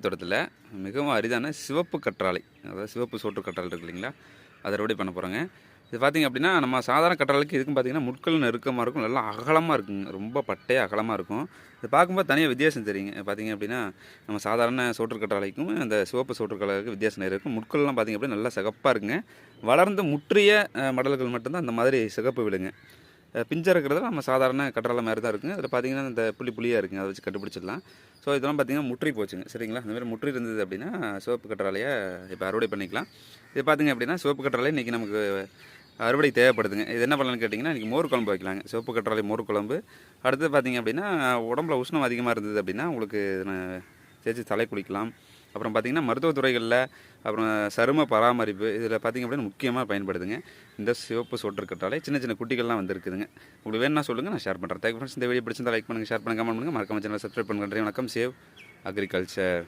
தோட்டத்தில் மிகவும் அரிதான சிவப்பு கற்றாழை அதாவது சிவப்பு சோற்று கற்றாழை இருக்கு இல்லைங்களா? அதை அறுவடை பண்ண போகிறோங்க இது பார்த்திங்க அப்படின்னா நம்ம சாதாரண கற்றாழைக்கு இதுக்கும் பார்த்திங்கன்னா முட்கள் நெருக்கமாக இருக்கும் நல்லா அகலமாக இருக்குங்க. ரொம்ப பட்டையாக அகலமாக இருக்கும். இது பார்க்கும்போது தனியாக வித்தியாசம் தெரியுங்க. பார்த்திங்க அப்படின்னா நம்ம சாதாரண சோற்று கற்றாழைக்கும் அந்த சிவப்பு சோற்று கற்றாழைக்கும் வித்தியாசம் நிறைய இருக்கும். முட்கள்லாம் பார்த்திங்க அப்படின்னா நல்லா சிகப்பாக இருக்குங்க. வளர்ந்து முற்றிய மடல்கள் மட்டும்தான் அந்த மாதிரி சிகப்பு விடுங்க பிஞ்சா இருக்கிறது நம்ம சாதாரண கற்றாழை மாதிரி தான் இருக்குங்க. அதில் பார்த்தீங்கன்னா இந்த புள்ளி புள்ளியாக இருக்குங்க. அதை வச்சு கண்டுபிடிச்சிடலாம். ஸோ இதெல்லாம் பார்த்தீங்கன்னா முற்றி போச்சுங்க. சரிங்களா? இந்த மாதிரி முற்றி இருந்தது அப்படின்னா சிவப்பு கற்றாழையை இப்போ அறுவடை பண்ணிக்கலாம். இது பார்த்தீங்க அப்படின்னா சிவப்பு கட்டுறாலே இன்றைக்கி நமக்கு அறுவடை தேவைப்படுதுங்க. இது என்ன பண்ணலன்னு கேட்டிங்கன்னா இன்றைக்கி மோர் குழம்பு வைக்கலாங்க. சிவப்பு கற்றாழை மோர் குழம்பு. அடுத்து பார்த்தீங்க அப்படின்னா உடம்புல உஷ்ணம் அதிகமாக இருந்தது அப்படின்னா உங்களுக்கு நான் தேய்ச்சி தலை குளிக்கலாம். அப்புறம் பார்த்திங்கன்னா மருத்துவத்துறைகளில் அப்புறம் சரும பராமரிப்பு இதில் பார்த்திங்க அப்படின்னா முக்கியமாக பயன்படுதுங்க. இந்த சிவப்பு சொட்டு கட்டாலே சின்ன சின்ன குட்டிகள்லாம் வந்துருக்குதுங்க. உங்களுக்கு வேணும்னா சொல்லுங்கள் நான் ஷேர் பண்ணுறேன் தேங்க் ஃப்ரெண்ட்ஸ் இந்த வீடியோ பிடிச்சிருந்தா லைக் பண்ணுங்கள் ஷேர் பண்ணுங்கள் கமெண்ட் பண்ணுங்கள் மறக்காம சேனல் சப்ஸ்கிரைப் பண்ணுங்கள் வணக்கம். Save agriculture